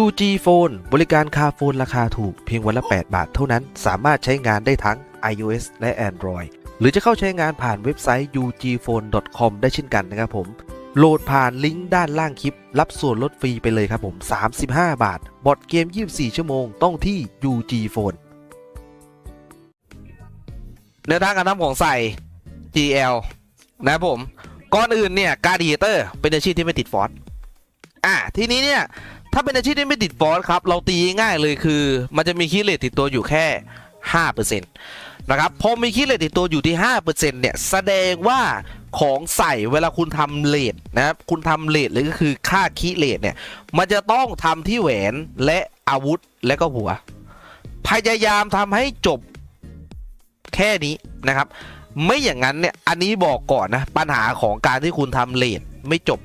UG Phone บริการคาโฟนราคาถูกเพียงวันละ 8 บาทเท่านั้น สามารถใช้งานได้ทั้ง iOS และ Android หรือจะเข้าใช้งานผ่านเว็บไซต์ ugphone.com ได้เช่นกันนะครับผม โหลดผ่านลิงก์ด้านล่างคลิป รับส่วนลดฟรีไปเลยครับผม 35 บาท บอดเกม 24 ชั่วโมงต้องที่ UG Phone เนื้อทางการทำของใส่ GL นะครับผม ก่อนอื่นเนี่ยการดีเตอร์เป็นอาชีพที่ไม่ติดฟอสอะทีนี้เนี่ย ถ้าเป็นอาชีพที่ไม่ติดฟอสครับ เราตีง่ายเลยคือ มันจะมีคิดเลทติดตัวอยู่แค่ 5%นะครับพอมีคิดเลทติดตัวอยู่ที่ 5%เนี่ย แสดงว่าของใส่เวลาคุณทำเลทนะครับคุณทำเลทหรือก็คือค่าคิเลทเนี่ย มันจะต้องทำที่แหวนและอาวุธและก็หัว พยายามทำให้จบแค่นี้นะครับ ไม่อย่างนั้นเนี่ย อันนี้บอกก่อนนะ ปัญหาของการที่คุณทำเลทไม่จบ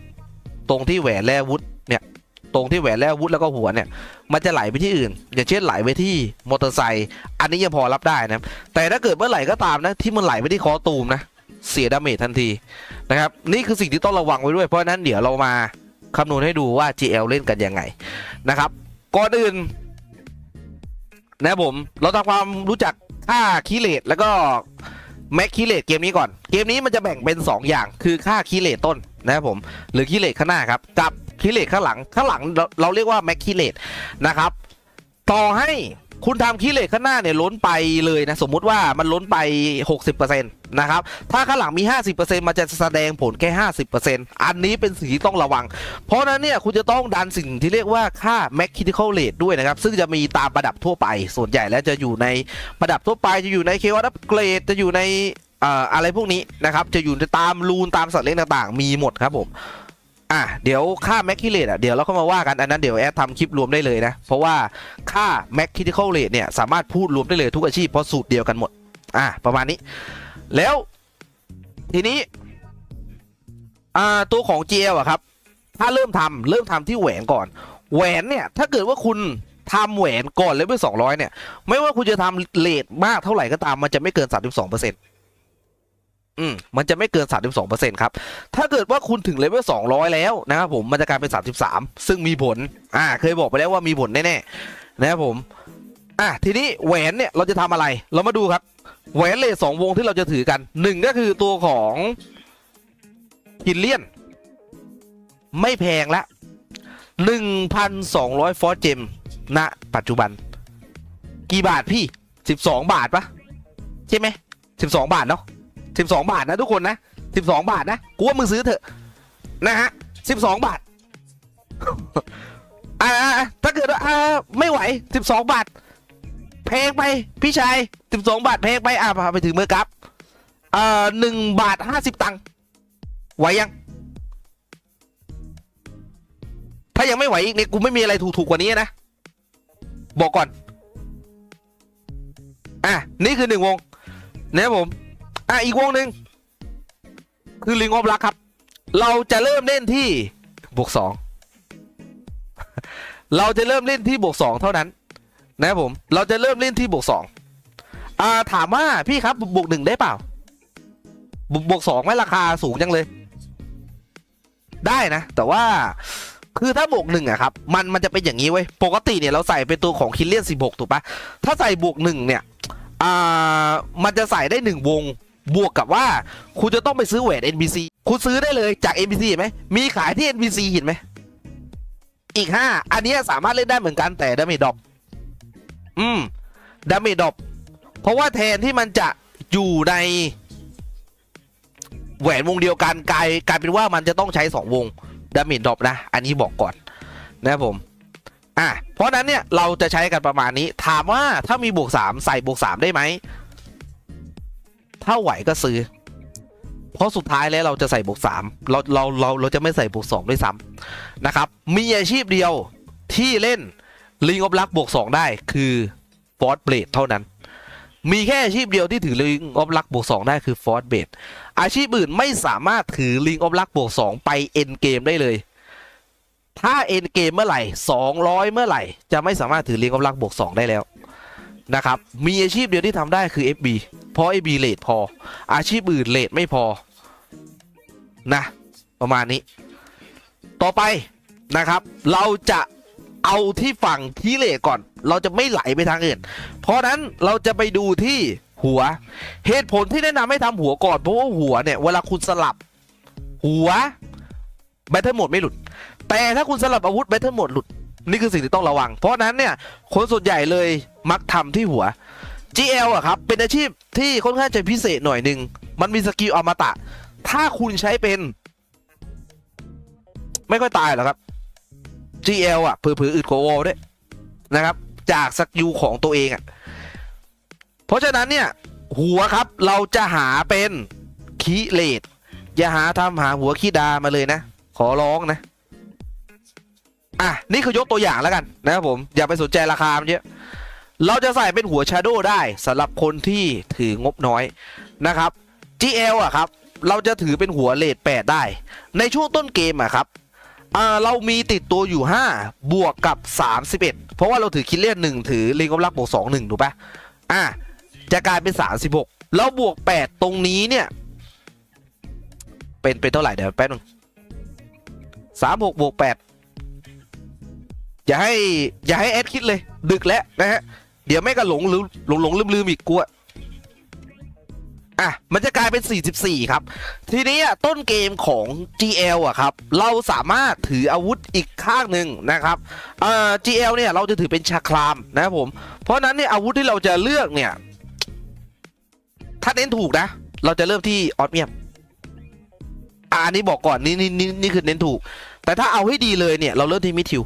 ตรงที่แหวนและอาวุธ ตรงที่แหวนและอาวุธแล้วก็หัวเนี่ยมันจะไหลไปที่อื่น อย่างเช่นไหลไปที่มอเตอร์ไซค์อันนี้ยังพอรับได้นะแต่ถ้าเกิดเมื่อไหร่ก็ตามนะที่มันไหลไปที่คอตูมนะเสียดาเมจทันทีนะครับนี่คือสิ่งที่ต้องระวังไว้ด้วย เพราะฉะนั้นเดี๋ยวเรามาคำนวณให้ดูว่า GL เล่นกันยังไงนะครับก่อนอื่นนะครับผมเราทำความรู้จักค่าคีเลตแล้วก็แม็กคีเลตเกมนี้ก่อน เกมนี้มันจะแบ่งเป็น 2 อย่างคือค่าคีเลตต้นนะครับผมหรือคีเลตข้างหน้าครับ กับ คีเลตข้างหลังข้างหลังเราเราเรียกว่าแม็กคีเลตนะครับ ต่อให้คุณทำคีเลตข้างหน้าเนี่ยล้นไปเลยนะ สมมุติว่ามันล้นไป 60%นะครับ ถ้าข้างหลังมี 50%มันจะแสดงผลแค่ 50%อันนี้เป็นสิ่งที่ต้องระวัง เพราะนั้นเนี่ยคุณจะต้องดันสิ่งที่เรียกว่าค่า Max Critical Rate ด้วยนะครับ ซึ่งจะมีตามประดับทั่วไป ส่วนใหญ่แล้วจะอยู่ในประดับทั่วไปจะอยู่ใน k 1 Upgrade จะอยู่ในอะไรพวกนี้นะครับ จะอยู่ตามรูนตามสัตว์เลี้ยงต่างๆ มีหมดครับผม อะเดี๋ยวค่า Max Critical Rate อะเดี๋ยวเราก็มาว่ากันอันนั้นเดี๋ยวแอดทำคลิปรวมได้เลยนะ เพราะว่าค่า Max Critical Rate เนี่ยสามารถพูดรวมได้เลยทุกอาชีพเพราะสูตรเดียวกันหมด อะประมาณนี้ แล้วทีนี้อ่าตัวของ GL อะครับ ถ้าเริ่มทำเริ่มทำที่แหวนก่อน แหวนเนี่ยถ้าเกิดว่าคุณทำแหวนก่อนเลเวลสองร้อยเนี่ย ไม่ว่าคุณจะทำเลทมากเท่าไหร่ก็ตามมันจะไม่เกินสามสิบสองเปอร์เซ็นต์ อืมมันจะไม่เกินสามสิบสองเปอร์เซ็นต์ครับ ถ้าเกิดว่าคุณถึงเลเวลสองร้อยแล้วนะครับผมมันจะกลายเป็นสามสิบสามซึ่งมีผล อ่า เคยบอกไปแล้วว่ามีผลแน่ๆนะครับผม อะทีนี้แหวนเนี่ยเราจะทำอะไร เรามาดูครับ แหวนเลสองวงที่เราจะถือกันหนึ่งก็คือตัวของฮินเลียน ไม่แพงละหนึ่งพันสองร้อยฟอร์เจมณปัจจุบัน กี่บาทพี่สิบสองบาทปะใช่ไหมสิบสองบาทเนาะ สิบสองบาทนะทุกคนนะสิบสองบาทนะกูว่ามึงซื้อเถอะนะฮะสิบสองบาทอ่าถ้าเกิดว่าอ่าไม่ไหวสิบสองบาทแพงไปพี่ชายสิบสองบาทแพงไปอ่าพาไปถึงเมื่อครับเอ่อหนึ่งบาทห้าสิบตังค์ไหวยัง ถ้ายังไม่ไหวอีกเนี่ยกูไม่มีอะไรถูกๆกว่านี้นะ บอกก่อน อะ นี่คือหนึ่งวงนะครับผม อะอีกวงหนึ่งคือลิงออฟลักครับ เราจะเริ่มเล่นที่บวกสองเราจะเริ่มเล่นที่บวกสองเท่านั้น นะครับผม เราจะเริ่มเล่นที่บวกสองอ่าถามว่าพี่ครับบวกหนึ่งได้เปล่า บวกบวกสองไหมราคาสูงจังเลย ได้นะ แต่ว่าคือถ้าบวกหนึ่งอะครับ มันมันจะเป็นอย่างนี้เว้ย ปกติเนี่ยเราใส่เป็นตัวของคิลเลียนสิบหกถูกปะถ้าใส่บวกหนึ่งเนี่ย อ่า มันจะใส่ได้หนึ่งวง บวกกับว่าคุณจะต้องไปซื้อแหวน NPC คุณซื้อได้เลยจาก NPC เห็นไหมมีขายที่ NPC เห็นไหมอีกห้าอันนี้สามารถเล่นได้เหมือนกันแต่ดาเมจดรอปอืมดาเมจดรอปเพราะว่าแทนที่มันจะอยู่ในแหวนวงเดียวกันกลายกลายเป็นว่ามันจะต้องใช้สองวงดาเมจดรอปนะ อันนี้บอกก่อนนะผมอะเพราะฉะนั้นเนี่ยเราจะใช้กันประมาณนี้ถามว่าถ้ามีบวกสามใส่บวกสามได้ไหม ถ้าไหวก็ซื้อ เพราะสุดท้ายแล้วเราจะใส่บวกสามเราเราเราเราจะไม่ใส่บวกสองด้วยซ้ำนะครับ มีอาชีพเดียวที่เล่นลิงออฟลักบวกสองได้คือฟอร์ b เบลดเท่านั้น มีแค่อาชีพเดียวที่ถือลิงออฟลักบวกสองได้คือฟอร์สเบดอาชีพอื่นไม่สามารถถือลิงออฟลักบวกสองไปเอ็นเกมได้เลยถ้าเอ็นเกมเมื่อไหร่สองร้อยเมื่อไหร่ จะไม่สามารถถือลิงออฟลักบวกสองได้แล้ว นะครับ มีอาชีพเดียวที่ทำได้คือ FB เพราะ FB เลทพอ อาชีพอื่นเลทไม่พอ นะ ประมาณนี้ ต่อไปนะครับ เราจะเอาที่ฝั่งที่เลทก่อน เราจะไม่ไหลไปทางอื่น เพราะนั้นเราจะไปดูที่หัว เหตุผลที่แนะนำให้ทำหัวก่อน เพราะว่าหัวเนี่ย เวลาคุณสลับ หัวแบตเทิลโหมดไม่หลุด แต่ถ้าคุณสลับอาวุธแบตเทิลโหมดหลุดนี่คือสิ่งที่ต้องระวัง เพราะฉะนั้นเนี่ยคนส่วนใหญ่เลยมักทำที่หัว GL อะครับ เป็นอาชีพที่ค่อนข้างจะพิเศษหน่อยหนึ่ง มันมีสกิลอมตะ ถ้าคุณใช้เป็น ไม่ค่อยตายหรอกครับ GL อะเผื่อๆอึดกว่าวอลด้วยนะครับ จากสกิลของตัวเองอะเพราะฉะนั้นเนี่ย หัวครับเราจะหาเป็นคีเลดอย่าหาทำหาหัวคีดามาเลยนะ ขอร้องนะอะนี่คือยกตัวอย่างแล้วกันนะครับผมอย่าไปสนใจราคามันเยอะ เราจะใส่เป็นหัวชาโดได้สำหรับคนที่ถืองบน้อยนะครับ GL อะครับ เราจะถือเป็นหัวเลด8ได้ ในช่วงต้นเกมอะครับเรามีติดตัวอยู่ 5 บวกกับ 31 เพราะว่าเราถือคิดเลียนหนึ่งถือลิงก์ลักบวก2 1 ถูกปะอะจะกลายเป็น 36 แล้วบวก 8 ตรงนี้เนี่ย เป็นเป็นเท่าไหร่เดี๋ยวแป๊บนึง36บวก8อย่าให้อย่าให้แอดคิดเลย ดึกแล้วนะฮะ ดี๋ยวไม่ก็หลงลืมหลงหลงลืมลืมอีกกลัวอะ มันจะกลายเป็น 44 ครับ ทีนี้อะต้นเกมของ GL อะครับ เราสามารถถืออาวุธอีกข้างหนึ่งนะครับเอ่อ GL เนี่ยเราจะถือเป็นชาครามนะครับผม เพราะนั้นเนี่ยอาวุธที่เราจะเลือกเนี่ย ถ้าเน้นถูกนะ เราจะเริ่มที่ออสเมียมอะอันนี้บอกก่อนนี่นี่นี่นี่คือเน้นถูก แต่ถ้าเอาให้ดีเลยเนี่ย เราเริ่มที่มิทิว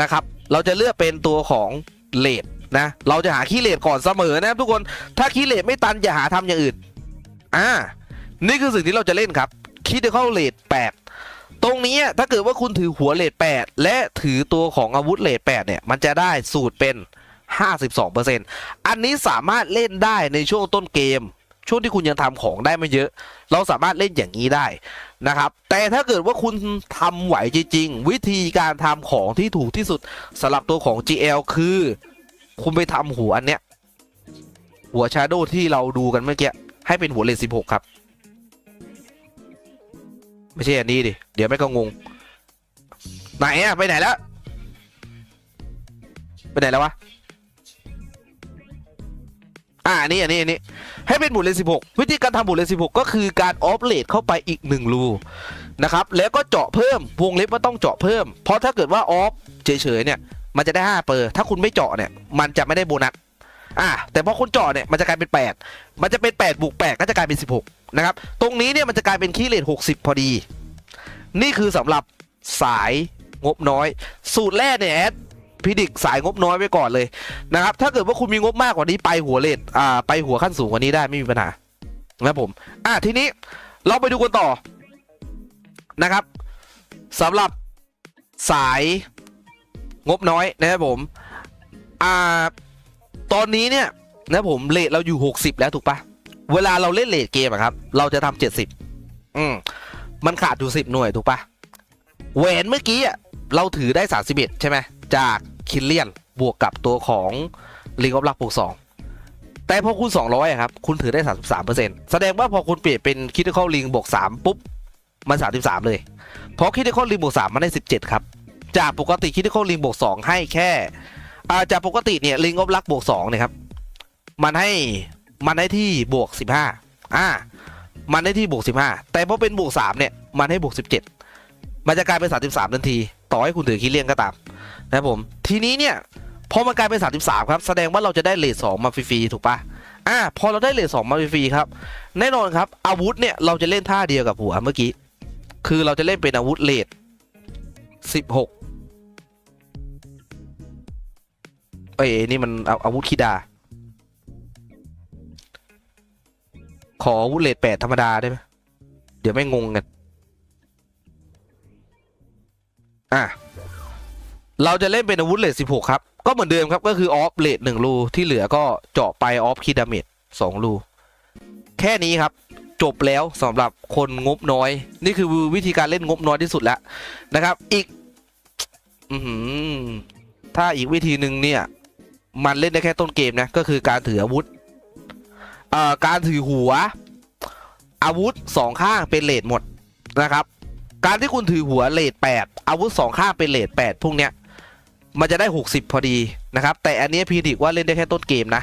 นะครับ เราจะเลือกเป็นตัวของเลด นะเราจะหาคีย์เลดก่อนเสมอนะครับทุกคนถ้าคีย์เล็ดไม่ตันอย่าหาทำอย่างอื่นอ่านี่คือสิ่งที่เราจะเล่นครับคิดเข้าเลท8ตรงนี้ถ้าเกิดว่าคุณถือหัวเลท8และถือตัวของอาวุธเลท8เนี่ยมันจะได้สูตรเป็น 52%อันนี้สามารถเล่นได้ในช่วงต้นเกม ช่วงที่คุณยังทำของได้ไม่เยอะ เราสามารถเล่นอย่างนี้ได้นะครับ แต่ถ้าเกิดว่าคุณทำไหวจริงๆ วิธีการทำของที่ถูกที่สุดสำหรับตัวของ GL คือ คุณไปทำหัวอันเนี้ย หัวชาโดที่เราดูกันเมื่อกี้ให้เป็นหัวเลนสิบหกครับ ไม่ใช่อันนี้ดิเดี๋ยวไม่ก็งง ไหนอะไปไหนแล้วไปไหนแล้ววะอ่านนี้อันนี้อันนี้ให้เป็นบุเลนสิบหกวิธีการทำบุเลนสิบหกก็คือการออฟเลดเข้าไปอีกหนึ่งรูนะครับแล้วก็เจาะเพิ่มวงเล็บว่าต้องเจาะเพิ่ม เพราะถ้าเกิดว่าออฟเฉยๆเนี่ย มันจะได้ห้าเปอร์ ถ้าคุณไม่เจาะเนี่ย มันจะไม่ได้โบนัส อ่า แต่พอคุณเจาะเนี่ย มันจะกลายเป็นแปดมันจะเป็น 8 บวก 8 ก็จะกลายเป็น 16 นะครับ ตรงนี้เนี่ย มันจะกลายเป็นคีเลท60 พอดี นี่คือสำหรับสายงบน้อย สูตรแรกเนี่ยแอดพิดิกสายงบน้อยไว้ก่อนเลยนะครับ ถ้าเกิดว่าคุณมีงบมากกว่านี้ไปหัวเลทอ่า ไปหัวขั้นสูงกว่านี้ได้ไม่มีปัญหานะผม อ่าทีนี้เราไปดูกันต่อนะครับสำหรับสาย งบน้อยนะครับผม อ่า ตอนนี้เนี่ยนะผมเลทเราอยู่ 60 แล้วถูกปะเวลาเราเล่นเลทเกมอะครับ เราจะทำ70อืมมันขาดอยู่10หน่วยถูกปะแหวนเมื่อกี้อะเราถือได้31ใช่ไหมจากคินเลียนบวกกับตัวของลิงออฟลักบวก2แต่พอคุณ200อะครับ คุณถือได้ 33%แสดงว่าพอคุณเปลี่ยนเป็นคิดเข้าลิงบวก3ปุ๊บ มัน 33 เลย เพราะคิดเข้าลิงบวก3มันได้ 17 ครับ จากปกติคิดเข้าลิงบวก2ให้แค่จากปกติเนี่ยลิงออฟลักบวก2เนี่ยครับมันให้มันให้ที่บวก15อ่ามันให้ที่บวก15แต่พอเป็นบวก3เนี่ยมันให้บวก17มันจะกลายเป็น33ทันที ต่อให้คุณถือคีย์เลี่ยนก็ตามนะครับผมทีนี้เนี่ยพอมันกลายเป็น33ครับแสดงว่าเราจะได้เลท2มาฟรีๆถูกปะอ่าพอเราได้เลท2มาฟรีๆครับแน่นอนครับอาวุธเนี่ยเราจะเล่นท่าเดียวกับหัวเมื่อกี้คือเราจะเล่นเป็นอาวุธเลท16เอ้ยนี่มันเอาอาวุธคีดา ขออาวุธเลทแปดธรรมดาได้ไหมเดี๋ยวไม่งงกัน อะ เราจะเล่นเป็นอาวุธเลท16ครับ ก็เหมือนเดิมครับก็คือออฟเลทหนึ่งรูที่เหลือก็เจาะไปออฟคิดาเมจสองรูแค่นี้ครับจบแล้วสำหรับคนงบน้อย นี่คือวิธีการเล่นงบน้อยที่สุดแล้วนะครับ อีก อือหือถ้าอีกวิธีหนึ่งเนี่ย มันเล่นได้แค่ต้นเกมนะ ก็คือการถืออาวุธเอ่อการถือหัว อาวุธสองข้างเป็นเลทหมดนะครับ การที่คุณถือหัวเลทแปดอาวุธสองข้างเป็นเลทแปดพวกเนี้ยมันจะได้ 60 พอดีนะครับ แต่อันนี้พีดิกว่าเล่นได้แค่ต้นเกมนะ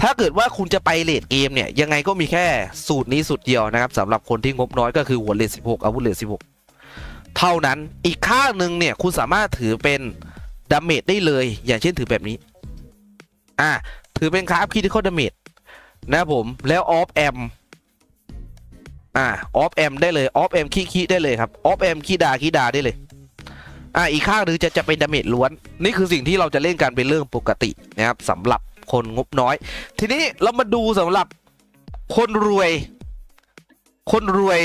ถ้าเกิดว่าคุณจะไปเลทเกมเนี่ย ยังไงก็มีแค่สูตรนี้สูตรเดียวนะครับสำหรับคนที่งบน้อยก็คือหัวเลท16 อาวุธเลท16 เท่านั้นอีกข้างหนึ่งเนี่ยคุณสามารถถือเป็นดาเมจได้เลย อย่างเช่นถือแบบนี้ อ่าถือเป็นคราฟคิดที่เขาดาเมจนะครับผมแล้วออฟแอมอ่าออฟแอมได้เลยออฟแอมคีคีได้เลยครับออฟแอมคีดาคีดาได้เลยอ่าอีกข้างหนึงจะจะเป็นดาเมจล้วน นี่คือสิ่งที่เราจะเล่นกันเป็นเรื่องปกตินะครับสำหรับคนงบน้อย ทีนี้เรามาดูสำหรับคนรวย คนรวย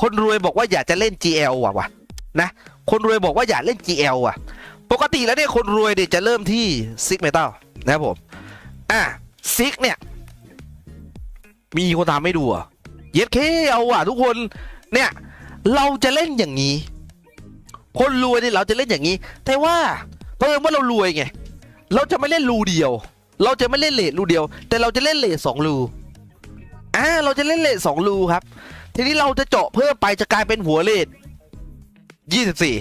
คนรวยบอกว่าอยากจะเล่น GL ว่ะวะนะคนรวยบอกว่าอยากเล่น GL ว่ะ ปกติแล้วเนี่ยคนรวยเนี่ยจะเริ่มที่ซิกเมทัล นะครับผม อะซิกเนี่ย มีคนทำให้ดูอะเย็ดเคเอาอะทุกคนเนี่ย เราจะเล่นอย่างนี้ คนรวยเนี่ยเราจะเล่นอย่างนี้ แต่ว่าเพราะว่าเรารวยไงเราจะไม่เล่นรูเดียว เราจะไม่เล่นเลทรูเดียว แต่เราจะเล่นเลทสองรูอ่าเราจะเล่นเลทสองรูครับ ทีนี้เราจะเจาะเพิ่มไปจะกลายเป็นหัวเลทยี่สิบสี่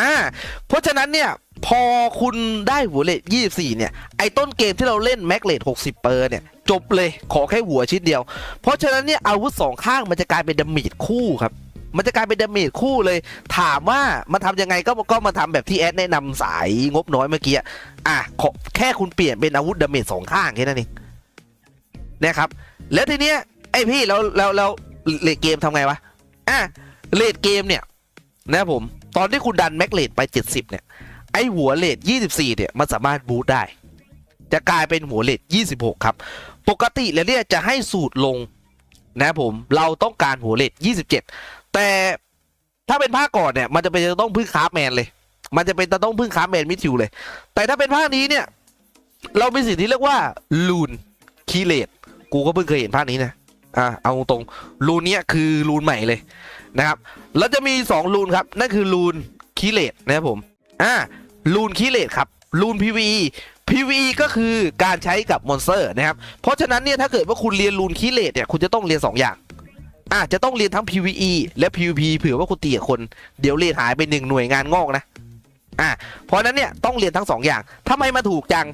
อ่าเพราะฉะนั้นเนี่ย พอคุณได้หัวเลทยี่สี่เนี่ย ไอ้ต้นเกมที่เราเล่นแม็กเลทหกสิบเปอร์เนี่ย จบเลยขอแค่หัวชิ้นเดียว เพราะฉะนั้นเนี่ยอาวุธสองข้างมันจะกลายเป็นดาเมจคู่ครับมันจะกลายเป็นดาเมจคู่เลย ถามว่ามันทำยังไงก็ก็มาทำแบบที่แอดแนะนำสายงบน้อยเมื่อกี้อะอะขอแค่คุณเปลี่ยนเป็นอาวุธดาเมจสองข้างแค่นั้นเองนะครับ แล้วทีเนี้ยไอพี่แล้วแล้วแล้วเลดเกมทำไงวะ อะเลดเกมเนี่ยนะผม ตอนที่คุณดันแม็กเลดไป 70 เนี่ย ไอหัวเลด24 เนี่ย มันสามารถบูตได้ จะกลายเป็นหัวเลด26 ครับ ปกติแล้วเนี่ยจะให้สูตรลงนะผมเราต้องการหัวเลด27 แต่ถ้าเป็นภาคก่อนเนี่ย มันจะเป็นจะต้องพึ่งคาราฟแมนเลย มันจะเป็นจะต้องพึ่งคาราฟแมนมิทิวเลย แต่ถ้าเป็นภาคนี้เนี่ย เรามีสิ่งที่เรียกว่าลูนคีเลตกูก็เพิ่งเคยเห็นภาคนี้นะอ่าเอาตรงๆรูนเนี้ยคือรูนใหม่เลยนะครับ แล้วจะมี 2 รูนครับ นั่นคือรูนคีเลตนะครับผม อ่า รูนคีเลตครับรูน PVE PVE ก็คือการใช้กับมอนสเตอร์นะครับ เพราะฉะนั้นเนี่ยถ้าเกิดว่าคุณเรียนรูนคีเลตเนี่ยคุณจะต้องเรียน 2 อย่างอ่าจะต้องเรียนทั้ง PVE และ PVP เผื่อว่าคุณตีกับคนเดี๋ยวเรียนหายไปหนึ่งหน่วยงานงอกนะอ่าเพราะนั้นเนี่ยต้องเรียนทั้งสองอย่างทำไมมาถูกจัง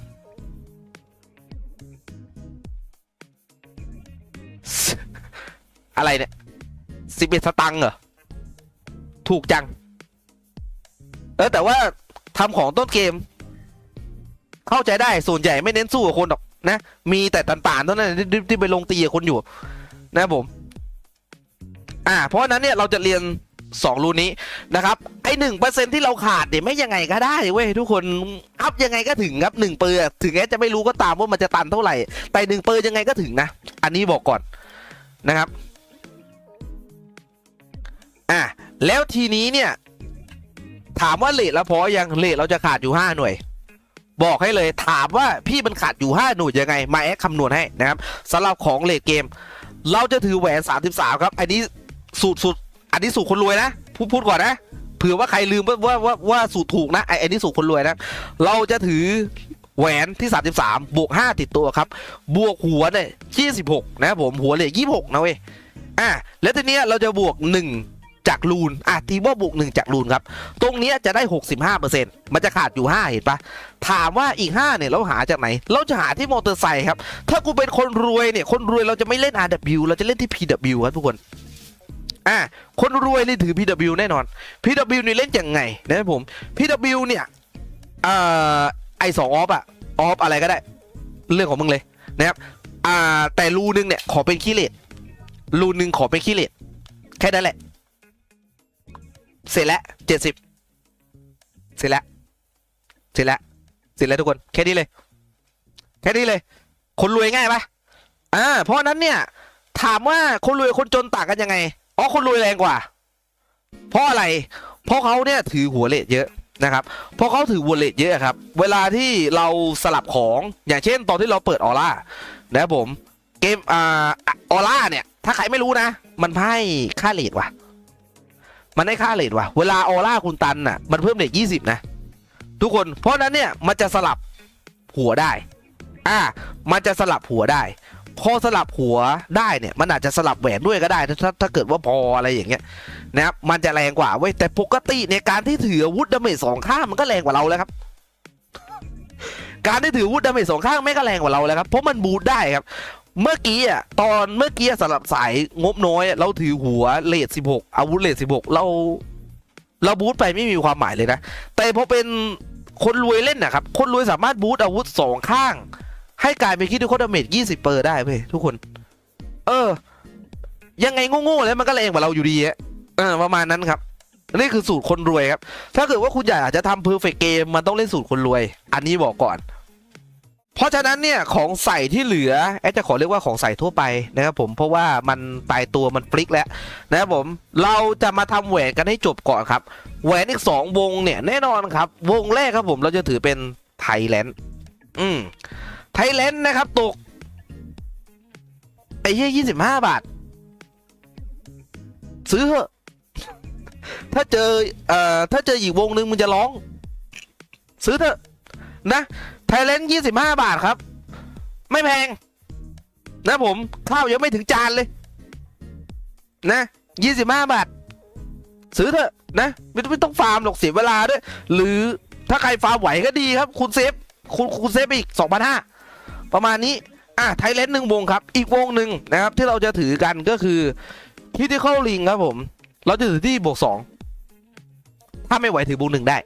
อะไรเนี่ยสิบเอ็ดสตังค์เหรอ ถูกจัง เออแต่ว่า ทำของต้นเกม เข้าใจได้ส่วนใหญ่ไม่เน้นสู้กับคนหรอกนะ มีแต่ต่านๆเท่านั้นที่ที่ที่ไปลงตีกับคนอยู่ นะผม อ่า เพราะฉะนั้นเนี่ยเราจะเรียนสองรูนี้นะครับ ไอหนึ่งเปอร์เซ็นที่เราขาดเนี่ยไม่ยังไงก็ได้เว้ยทุกคนอัพยังไงก็ถึงครับหนึ่งเปอร์ถึงแม้จะไม่รู้ก็ตามว่ามันจะตันเท่าไหร่ แต่หนึ่งเปอร์ยังไงก็ถึงนะ อันนี้บอกก่อนนะครับ อะแล้วทีนี้เนี่ย ถามว่าเลทแล้วพอยังเลทเราจะขาดอยู่ 5 หน่วย บอกให้เลยถามว่าพี่มันขาดอยู่ 5 หน่วยยังไง มาแอคคำนวณให้นะครับสำหรับของเลทเกม เราจะถือแหวน 33 ครับ อันนี้สูตรสูตรอันนี้สูตรคนรวยนะพูดพูดก่อนนะเผื่อว่าใครลืมว่าว่าว่าว่าสูตรถูกนะไอไอันนี้สูตรคนรวยนะเราจะถือแหวนที่ 33 บวก 5 ติดตัวครับ บวกหัวเนี่ย26 นะผมหัวเลย26 นะเว้ยอะแล้วทีเนี้ยเราจะบวก 1 จากรูนอะทีว่าบวก1จากรูนครับ ตรงนี้จะได้ 65%มันจะขาดอยู่ 5 เห็นปะถามว่าอีก 5 เนี่ยเราหาจากไหน เราจะหาที่มอเตอร์ไซค์ครับ ถ้ากูเป็นคนรวยเนี่ย คนรวยเราจะไม่เล่น RW เราจะเล่นที่ PW ครับทุกคนอะคนรวยนี่ถือ PW แน่นอน PW นี่เล่นยังไงนะครับผม PW เนี่ยเอ่อไอสองออฟอะออฟอะไรก็ได้ เรื่องของมึงเลยนะครับอ่าแต่รูนึงเนี่ยขอเป็นขี้เลดรูนึงขอเป็นขี้เลดแค่นั้นแหละ เสร็จแล้วเจ็ดสิบเสร็จแล้วเสร็จแล้วเสร็จแล้วทุกคนแค่นี้เลย แค่นี้เลย คนรวยง่ายปะอ่าเพราะนั้นเนี่ย ถามว่าคนรวยคนจนต่างกันยังไงอ๋อคนรวยแรงกว่า เพราะอะไร เพราะเขาเนี่ยถือหัวเลทเยอะนะครับเพราะเขาถือวอลเล็ตเยอะครับ เวลาที่เราสลับของอย่างเช่น ตอนที่เราเปิดออร่านะครับผมเกมอ่าออร่าเนี่ย ถ้าใครไม่รู้นะ มันให้ค่าเลทว่ะ มันให้ค่าเลทว่ะ เวลาออร่าคุณตันน่ะ มันเพิ่มเลทยี่สิบนะ ทุกคน เพราะนั้นเนี่ยมันจะสลับหัวได้ อ่า มันจะสลับหัวได้ พอสลับหัวได้เนี่ย มันอาจจะสลับแหวนด้วยก็ได้ถ้าถ้าเกิดว่าพออะไรอย่างเงี้ยนะครับ มันจะแรงกว่าเว้ย แต่ปกติในการที่ถืออาวุธดาเมจสองข้างมันก็แรงกว่าเราแล้วครับการที่ถือวุธดาเมจสองข้างไม่ก็แรงกว่าเราแล้วครับ เพราะมันบูทได้ครับ เมื่อกี้อะตอนเมื่อกี้สำหรับสายงบน้อยอะเราถือหัวเลทสิบหกอาวุธเลทสิบหกเรา เราบูทไปไม่มีความหมายเลยนะ แต่พอเป็นคนรวยเล่นนะครับ คนรวยสามารถบูทอาวุธสองข้าง ให้กลายเป็นคิดดูโคดาเมจยี่สิบเปอร์ได้เว้ยทุกคน เออ ยังไงโง่ๆแล้วมันก็แรงกว่าเราอยู่ดีอะเออประมาณนั้นครับ นี่คือสูตรคนรวยครับ ถ้าเกิดว่าคุณอยากจะทำเพอร์เฟกเกมมันต้องเล่นสูตรคนรวย อันนี้บอกก่อน เพราะฉะนั้นเนี่ยของใส่ที่เหลือแอดจะขอเรียกว่าของใส่ทั่วไปนะครับผมเพราะว่ามันตายตัวมันฟลิกแล้วนะครับผมเราจะมาทำแหวนกันให้จบก่อนครับ แหวนอีกสองวงเนี่ยแน่นอนครับ วงแรกครับผมเราจะถือเป็นไทยแลนด์อืมไทยแลนด์นะครับตกไอ้เหี้ยยี่สิบห้าบาท ซื้อเถอะถ้าเจอเอ่อถ้าเจออีกวงหนึ่งมึงจะร้อง ซื้อเถอะนะ ไทยแลนด์ยี่สิบห้าบาทครับ ไม่แพง นะผม ข้าวยังไม่ถึงจานเลย นะยี่สิบห้าบาท ซื้อเถอะนะไม่ต้องไม่ต้องฟาร์มหรอกเสียเวลาด้วย หรือถ้าใครฟาร์มไหวก็ดีครับ คุณเซฟ คุณคุณเซฟไปอีกสองพันห้าประมาณนี้ อะไทยแลนด์หนึ่งวงครับ อีกวงหนึ่งนะครับ ที่เราจะถือกันก็คือคิติคอลลิงครับผม เราจะถือที่บวกสองถ้าไม่ไหวถือบวกหนึ่งได้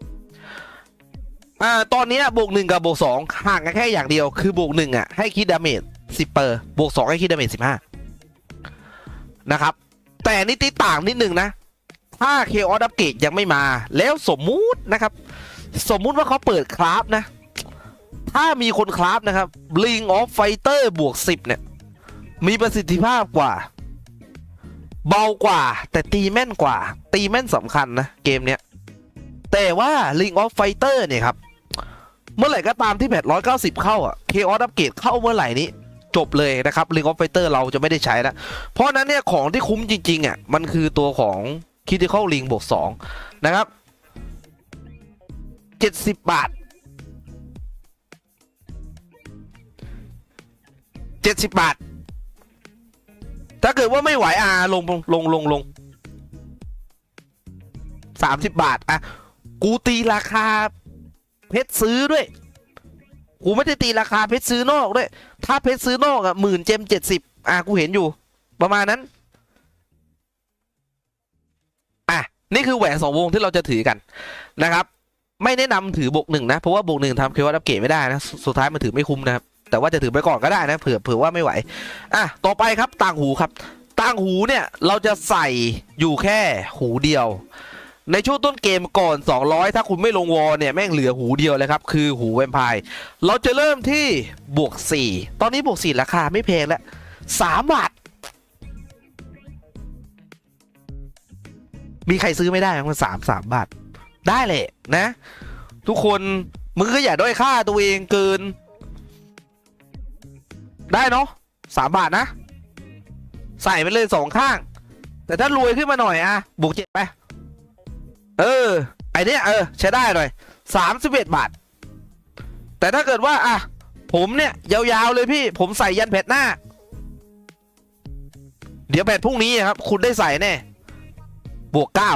อ่าตอนนี้บวกหนึ่งกับบวกสองห่างกันแค่อย่างเดียว คือบวกหนึ่งอะให้คิดดาเมจสิบเปอร์บวกสองให้คิดดาเมจสิบห้านะครับ แต่นิดที่ต่างนิดหนึ่งนะ ถ้าเคออสอัปเกรดยังไม่มา แล้วสมมุตินะครับ สมมุติว่าเขาเปิดคราฟนะ ถ้ามีคนคราฟนะครับ Ring of Fighter บวก10เนี่ย มีประสิทธิภาพกว่า เบากว่า แต่ตีแม่นกว่า ตีแม่นสำคัญนะ เกมเนี้ยแต่ว่า Ring of Fighter เนี่ยครับ เมื่อไหร่ก็ตามที่แพท190เก้าสิบเข้าอะ k ออสอัปเกรดเข้าเมื่อไหร่นี้จบเลยนะครับ Ring of Fighter เราจะไม่ได้ใช้แล้ว เพราะนั้นเนี่ยของที่คุ้มจริงๆอะมันคือตัวของ Critical Ring บวก2นะครับ70บบาท70บาท ถ้าเกิดว่าไม่ไหวอ่าลงลงลงลงลงสามสิบบาท อะ กูตีราคา เพชรซื้อด้วยกูไม่ได้ตีราคาเพชรซื้อนอกด้วย ถ้าเพชรซื้อนอกอะหมื่นเจมเจ็ดสิบอะกูเห็นอยู่ ประมาณนั้น อะ นี่คือแหวนสองวงที่เราจะถือกันนะครับ ไม่แนะนำถือบวกหนึ่งนะ เพราะว่าบวกหนึ่งทำเควัตอัปเกรดไม่ได้นะสสุดท้ายมันถือไม่คุ้มนะครับ แต่ว่าจะถือไปก่อนก็ได้นะ เผื่อเผื่อว่าไม่ไหว อะ ต่อไปครับต่างหูครับ ต่างหูเนี่ยเราจะใส่อยู่แค่หูเดียว ในช่วงต้นเกมก่อน 200 ถ้าคุณไม่ลงวอลเนี่ย แม่งเหลือหูเดียวเลยครับ คือหูแวมไพร์เราจะเริ่มที่บวก 4 ตอนนี้บวก 4 ราคาไม่แพงแล้ว3บาท มีใครซื้อไม่ได้มันสามสามบาท ได้แหละนะ ทุกคนมึงก็อย่าด้อยค่าตัวเองเกิน ได้เนาะสามบาทนะ ใส่ไปเลยสองข้าง แต่ถ้ารวยขึ้นมาหน่อยอะบวกเจ็ดไป เออ ไอเนี้ยเออ ใช้ได้หน่อยสามสิบเอ็ดบาท แต่ถ้าเกิดว่า อะ ผมเนี่ย ยาวๆเลยพี่ ผมใส่ยันแผ่นหน้า เดี๋ยวแผ่นพรุ่งนี้ครับ คุณได้ใส่แน่ บวกเก้า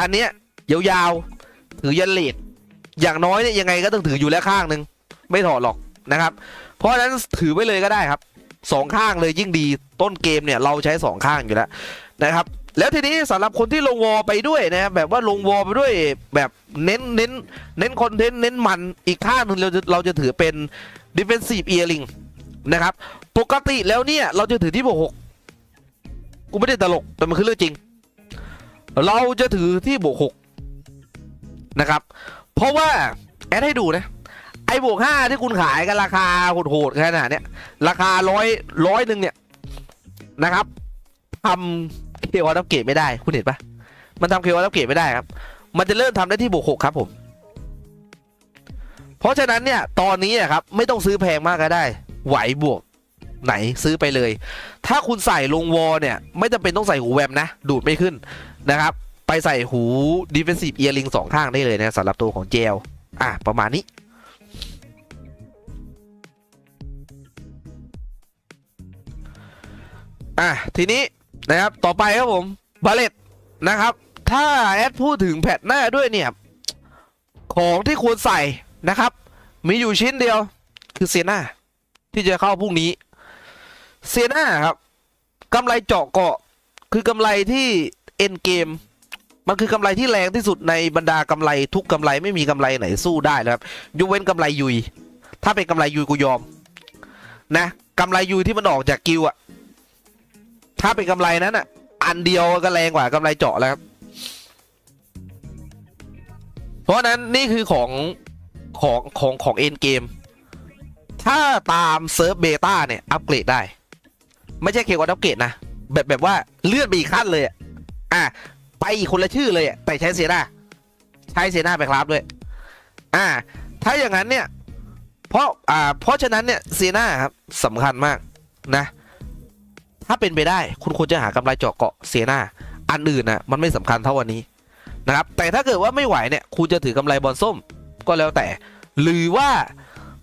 อันเนี้ยยาวๆถือยันเลดอย่างน้อยเนี่ยยังไงก็ต้องถืออยู่แล้วข้างหนึ่งไม่ถอดหรอกนะครับ เพราะฉะนั้นถือไว้เลยก็ได้ครับสองข้างเลยยิ่งดีต้นเกมเนี่ยเราใช้สองข้างอยู่แล้วนะครับ แล้วทีนี้สำหรับคนที่ลงวอไปด้วยนะครับแบบว่าลงวอไปด้วยแบบเน้นเน้นเน้นคอนเทนต์เน้นมันอีกข้างหนึ่งเราจะเราจะถือเป็น defensive earring นะครับ ปกติแล้วเนี่ยเราจะถือที่บวกหกกูไม่ได้ตลกแต่มันคือเรื่องจริง เราจะถือที่บวกหกนะครับ เพราะว่าแอดให้ดูนะไอ้บวกห้าที่คุณขายกันราคาโหดๆขนาดเนี้ยราคาร้อยร้อยหนึ่งเนี่ยนะครับทำ เคออัปเกรดไม่ได้ คุณเห็นปะมันทำเคออัปเกรดไม่ได้ครับ มันจะเริ่มทำได้ที่บวกหกครับผม เพราะฉะนั้นเนี่ยตอนนี้ครับไม่ต้องซื้อแพงมากก็ได้ ไหวบวกไหนซื้อไปเลย ถ้าคุณใส่ลงวอลเนี่ย ไม่จำเป็นต้องใส่หูแวมนะ ดูดไม่ขึ้นนะครับ ไปใส่หู defensive earring สองข้างได้เลยนะสำหรับตัวของเจลอะ ประมาณนี้อะทีนี้ นะครับ ต่อไปครับผมบาเลตนะครับ ถ้าแอดพูดถึงแพทหน้าด้วยเนี่ย ของที่ควรใส่นะครับ มีอยู่ชิ้นเดียวคือเซน่าที่จะเข้าพรุ่งนี้เซน่าครับกำไรเจาะเกาะ คือกำไรที่เอ็นเกมมันคือกำไรที่แรงที่สุดในบรรดากำไรทุกกำไรไม่มีกำไรไหนสู้ได้แล้วครับยกเว้นกำไรยุย ถ้าเป็นกำไรยุยกูยอม นะกำไรยุยที่มันออกจากกิวอะ ถ้าเป็นกำไรนั้นอะ อันเดียวก็แรงกว่ากำไรเจาะแล้วครับ เพราะฉะนั้นนี่คือของของของของเอ็นเกม ถ้าตามเซิร์ฟเบต้าเนี่ย อัปเกรดได้ ไม่ใช่เคียวกับอัปเกรดนะ แบบแบบว่าเลื่อนไปอีกขั้นเลย อะ ไปอีกคนละชื่อเลยแต่ใช้เซน่าใช้เซน่าไปครับด้วย อ่า ถ้าอย่างนั้นเนี่ย เพราะอ่าเพราะฉะนั้นเนี่ยเซน่าครับสำคัญมากนะ ถ้าเป็นไปได้คุณควรจะหากำไรเจาะเกาะเซน่าอันอื่นนะมันไม่สำคัญเท่าวันนี้นะครับ แต่ถ้าเกิดว่าไม่ไหวเนี่ยคุณจะถือกำไรบอลส้มก็แล้วแต่ หรือว่า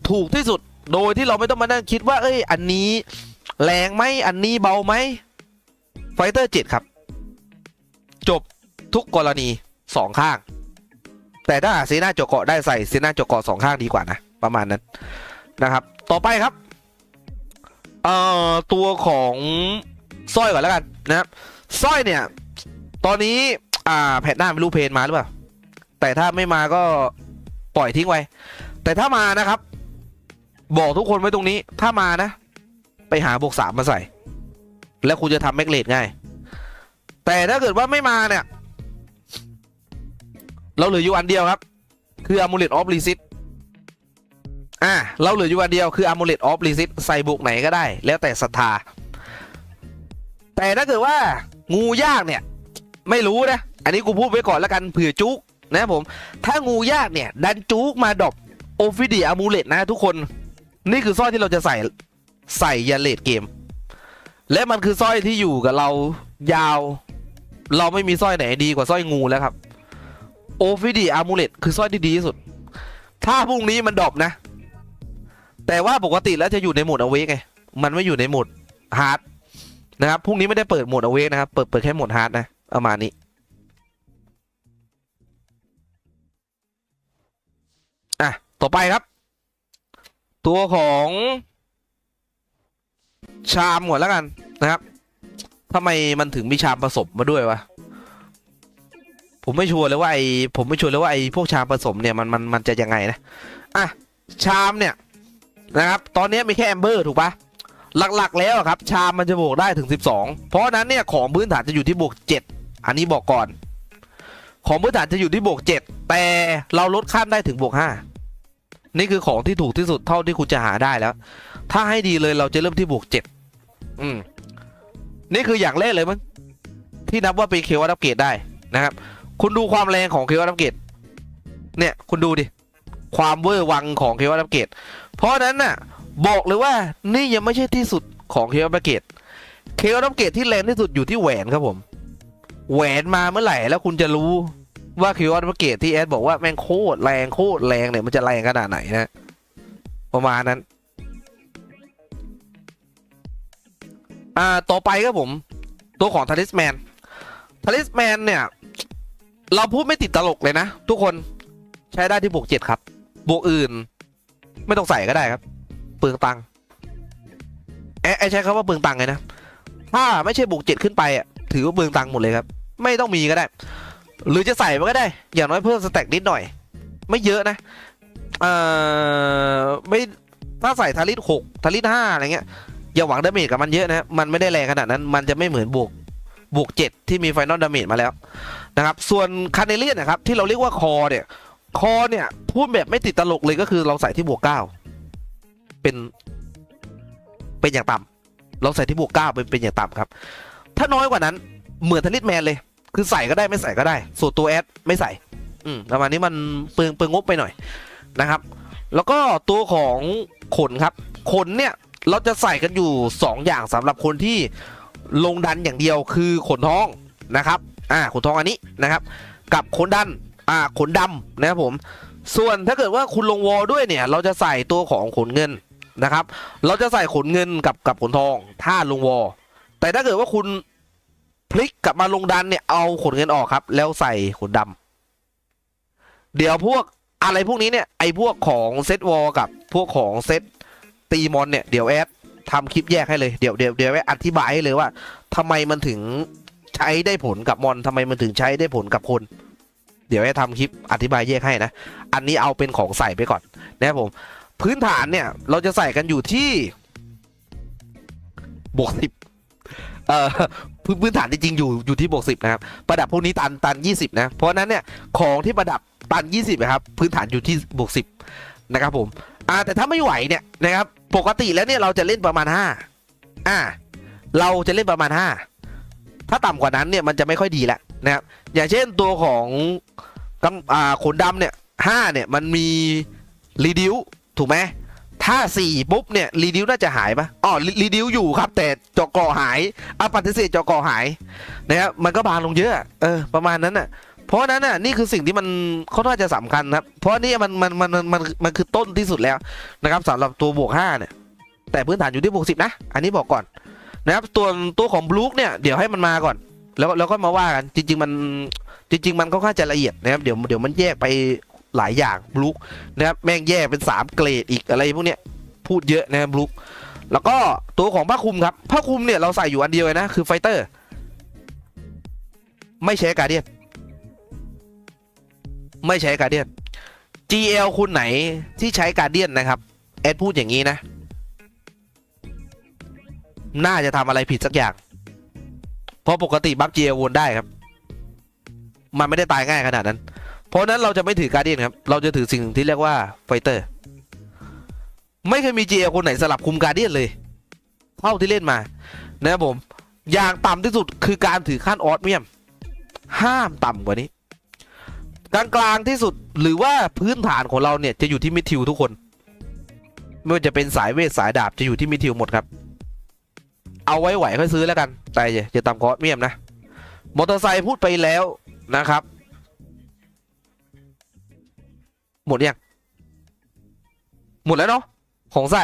ถูกที่สุดโดยที่เราไม่ต้องมานั่งคิดว่า เอ้ย อันนี้แรงไหมอันนี้เบาไหมไฟเตอร์เจ็ดครับ จบทุกกรณีสองข้าง แต่ถ้าหาเซน่าเจาะเกาะได้ใส่เซน่าเจาะเกาะสองข้างดีกว่านะ ประมาณนั้นนะครับ ต่อไปครับ เอ่อตัวของสร้อยก่อนแล้วกันนะครับสร้อยเนี่ย ตอนนี้อ่าแพทหน้าไม่รู้เพนมาหรือเปล่าแต่ถ้าไม่มาก็ปล่อยทิ้งไว้ แต่ถ้ามานะครับ บอกทุกคนไว้ตรงนี้ ถ้ามานะ ไปหาบวกสามมาใส่ แล้วคุณจะทำแมกเลตง่าย แต่ถ้าเกิดว่าไม่มาเนี่ย เราเหลืออยู่อันเดียวครับ คือ Amulet of Recit อ่ อะเราเหลืออยู่อันเดียวคือ Amulet of Recit ใส่บุกไหนก็ได้ แล้วแต่ศรัทธา แต่ถ้าเกิดว่างูยากเนี่ย ไม่รู้นะ อันนี้กูพูดไว้ก่อนแล้วกันเผื่อจุกนะผม ถ้างูยากเนี่ย ดันจุกมาดอปโอฟิดีอามูเลตนะทุกคน นี่คือสร้อยที่เราจะใส่ใส่ยันเลดเกม และมันคือสร้อยที่อยู่กับเรายาว เราไม่มีสร้อยไหนดีกว่าสร้อยงูแล้วครับโอฟิดีอามูเลตคือสร้อยที่ดีที่สุด ถ้าพรุ่งนี้มันดอปนะ แต่ว่าปกติแล้วจะอยู่ในโหมดอเวกไงมันไม่อยู่ในโหมดฮาร์ดนะครับพรุ่งนี้ไม่ได้เปิดโหมดอเวกนะครับเปิดเปิดแค่โหมดฮาร์ดนะประมาณนี้อะต่อไปครับ ตัวของชามก่อนแล้วกันนะครับทำไมมันถึงมีชามผสมมาด้วยวะผมไม่ชัวร์เลยว่าไอผมไม่ชัวร์เลยว่าไอพวกชามผสมเนี่ยมันมันมันจะยังไงนะอะชามเนี่ย นะครับ ตอนนี้มีแค่แอมเบอร์ถูกปะหลักๆแล้วอะครับ ชามมันจะบวกได้ถึง 12 เพราะฉะนั้นเนี่ยของพื้นฐานจะอยู่ที่บวก 7 อันนี้บอกก่อน ของพื้นฐานจะอยู่ที่บวก 7 แต่เราลดขั้นได้ถึงบวก 5 นี่คือของที่ถูกที่สุดเท่าที่คุณจะหาได้แล้ว ถ้าให้ดีเลยเราจะเริ่มที่บวก 7 อืม นี่คืออย่างแรกเลยมั้งที่นับว่าเป็นเควัตอัปเกรดได้นะครับ คุณดูความแรงของเควัตอัปเกรดเนี่ยคุณดูดิความเวอร์วังของเควัตอัปเกรด เพราะนั้นน่ะบอกเลยว่านี่ยังไม่ใช่ที่สุดของเควัตอัปเกรดเควัตอัปเกรดที่แรงที่สุดอยู่ที่แหวนครับผม แหวนมาเมื่อไหร่แล้วคุณจะรู้ว่าเควัตอัปเกรดที่แอดบอกว่าแม่งโคตรแรงโคตรแรงเนี่ยมันจะแรงขนาดไหนนะ ประมาณนั้น อ่าต่อไปครับผม ตัวของทาริสแมนทาริสแมนเนี่ย เราพูดไม่ติดตลกเลยนะ ทุกคนใช้ได้ที่บวกเจ็ดครับ บวกอื่น ไม่ต้องใส่ก็ได้ครับ เปลืองตังค์แอะใช้คำว่าเปลืองตังค์เลยนะ ถ้าไม่ใช่บวกเจ็ดขึ้นไปอะ ถือว่าเปลืองตังค์หมดเลยครับ ไม่ต้องมีก็ได้ หรือจะใส่มันก็ได้ อย่างน้อยเพิ่มสแต็กนิดหน่อย ไม่เยอะนะ เอ่อ ไม่ถ้าใส่ทาริสหกทาริสห้าอะไรเงี้ย อย่าหวังดาเมจกับมันเยอะนะ มันไม่ได้แรงขนาดนั้น มันจะไม่เหมือนบวกบวกเจ็ดที่มีไฟนอลดาเมจมาแล้วนะครับ ส่วนคาเนเลียนนะครับที่เราเรียกว่าคอเนี่ย คอเนี่ย พูดแบบไม่ติดตลกเลยก็คือเราใส่ที่บวกเก้าเป็น เป็นอย่างต่ำเราใส่ที่บวกเก้าเป็นเป็นอย่างต่ำครับ ถ้าน้อยกว่านั้นเหมือนทาริสแมนเลย คือใส่ก็ได้ไม่ใส่ก็ได้ ส่วนตัวแอดไม่ใส่ อืมประมาณนี้มันเปลืองเปลืองงบไปหน่อยนะครับ แล้วก็ตัวของขนครับ ขนเนี่ยเราจะใส่กันอยู่ 2 อย่างสำหรับคนที่ลงดันอย่างเดียวคือขนท้องนะครับ อ่าขนท้องอันนี้นะครับ กับขนดัน อ่าขนดำนะครับผม ส่วนถ้าเกิดว่าคุณลงวอลด้วยเนี่ย เราจะใส่ตัวของขนเงินนะครับ เราจะใส่ขนเงินกับกับขนทอง ถ้าลงวอลแต่ถ้าเกิดว่าคุณพลิกกลับมาลงดันเนี่ยเอาขนเงินออกครับ แล้วใส่ขนดำเดี๋ยวพวกอะไรพวกนี้เนี่ยไอพวกของเซตวอลกับพวกของเซตตีมอนเนี่ยเดี๋ยวแอดทำคลิปแยกให้เลยเดี๋ยวเดี๋ยวเดี๋ยวอธิบายให้เลยว่าทำไมมันถึงใช้ได้ผลกับมอนทำไมมันถึงใช้ได้ผลกับคน เดี๋ยวแอดทำคลิปอธิบายแยกให้นะ อันนี้เอาเป็นของใส่ไปก่อนนะครับผม พื้นฐานเนี่ยเราจะใส่กันอยู่ที่บวกสิบเอ่อพื้นพื้นฐานจริงๆอยู่อยู่ที่บวกสิบนะครับประดับพวกนี้ตันตันยี่สิบนะเพราะนั้นเนี่ยของที่ประดับตันยี่สิบนะครับพื้นฐานอยู่ที่บวกสิบนะครับผมอ่าแต่ถ้าไม่ไหวเนี่ยนะครับปกติแล้วเนี่ยเราจะเล่นประมาณห้าอ่าเราจะเล่นประมาณห้าถ้าต่ำกว่านั้นเนี่ยมันจะไม่ค่อยดีแล้ว นะครับอย่างเช่นตัวของกำอ่าขนดำเนี่ยห้าเนี่ยมันมีรีดิวถูกไหมถ้าสี่ปุ๊บเนี่ยรีดิวน่าจะหายปะอ๋อรีดิวอยู่ครับ แต่จอกอหายอะปฏิเสธจอกอหายนะครับมันก็บางลงเยอะเออประมาณนั้นน่ะเพราะนั้นน่ะนี่คือสิ่งที่มันเขาน่าจะสำคัญครับ เพราะนี่มันมันมันมันมันมันคือต้นที่สุดแล้วนะครับสำหรับตัวบวกห้าเนี่ยแต่พื้นฐานอยู่ที่บวกสิบนะ อันนี้บอกก่อนนะครับตัวตัวของบลูคเนี่ยเดี๋ยวให้มันมาก่อน แล้วแล้วก็มาว่ากันจริง ๆ มันจริง ๆ มันค่อนข้างจะละเอียดนะครับเดี๋ยวเดี๋ยวมันแยกไปหลายอย่างบลูคนะครับแม่งแยกเป็นสามเกรดอีกอะไรพวกเนี้ยพูดเยอะนะครับบลูคแล้วก็ตัวของผ้าคลุมครับผ้าคลุมเนี่ยเราใส่อยู่อันเดียวนะคือไฟเตอร์ ไม่ใช้การเดียนไม่ใช้การเดียน GL คุณไหนที่ใช้การเดียนนะครับแอดพูดอย่างนี้นะ น่าจะทำอะไรผิดสักอย่าง เพราะปกติบัฟ GL วนได้ครับ มันไม่ได้ตายง่ายขนาดนั้น เพราะนั้นเราจะไม่ถือการเดียนครับ เราจะถือสิ่งที่เรียกว่าไฟเตอร์ ไม่เคยมี GL คนไหนสลับคุมการเดียนเลย เท่าที่เล่นมา นะครับผม อย่างต่ำที่สุดคือการถือขั้นออสเมียม ห้ามต่ำกว่านี้กลางกลางที่สุดหรือว่าพื้นฐานของเราเนี่ยจะอยู่ที่มิดทิวทุกคน ไม่ว่าจะเป็นสายเวทสายดาบจะอยู่ที่มิดทิวหมดครับ เอาไว้ไหวค่อยซื้อแล้วกัน แต่อย่าอย่าต่ำกว่าออสเมียมนะ มอเตอร์ไซค์พูดไปแล้วนะครับ หมดยัง หมดแล้วเนาะ ของใส่